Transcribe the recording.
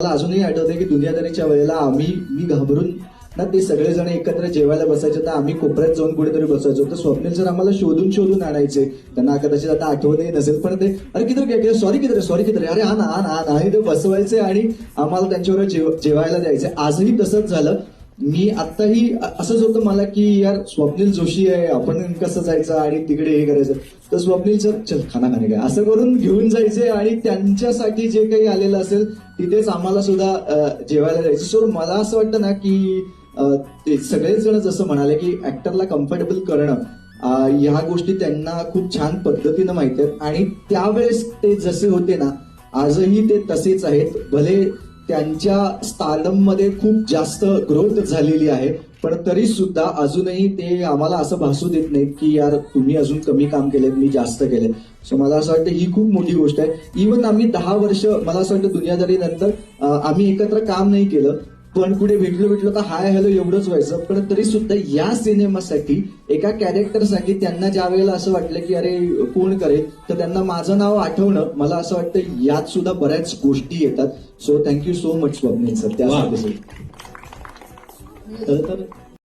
मला अजूनही आठवतंय की दुनियादारीच्या वेळेला आम्ही मी घाबरून ना ते सगळेजण एकत्र जेवायला बसायचे तर आम्ही कोपऱ्यात जाऊन कुठेतरी बसायचो. तर स्वप्नील सर आम्हाला शोधून शोधून आणायचे. त्यांना कदाचित आता आठवतही नसेल पण ते अरे किती काय सॉरी किती सॉरी किती अरे हा ना हा ना हा ना. आणि ते बसवायचे आणि आम्हाला त्यांच्यावर जेव जेवायला द्यायचे. आजही तसंच झालं. मी आत्ताही असंच होतं मला की यार स्वप्नील जोशी आहे आपण कसं जायचं आणि तिकडे हे करायचं. तर स्वप्नील सर चल खाना खाणे काय असं करून घेऊन जायचे आणि त्यांच्यासाठी जे काही आलेलं असेल तिथेच आम्हाला सुद्धा जेवायला जायचं सो मला असं वाटतं ना की ते सगळेच जण जसं म्हणाले की ऍक्टरला कम्फर्टेबल करणं ह्या गोष्टी त्यांना खूप छान पद्धतीनं माहिती आहेत. आणि त्यावेळेस ते जसे होते ना आजही ते तसेच आहेत. भले त्यांच्या स्थानमध्ये खूप जास्त ग्रोथ झालेली आहे. पण तरी सुद्धा अजूनही ते आम्हाला असं भासू देत नाहीत की यार तुम्ही अजून कमी काम केलेत मी जास्त केले सो मला असं वाटतं ही खूप मोठी गोष्ट आहे. इवन आम्ही दहा वर्ष मला असं वाटतं दुनियादारी नंतर आम्ही एकत्र काम नाही केलं. पण कुठे भेटलो भेटलो तर हाय हॅलो एवढंच व्हायचं. पण तरी सुद्धा या सिनेमासाठी एका कॅरेक्टरसाठी त्यांना ज्या वेळेला असं वाटलं की अरे कोण करेल? तर त्यांना माझं नाव आठवणं. मला असं वाटतं यात सुद्धा बऱ्याच गोष्टी येतात. So thank you so much Swapnil sir खरं तर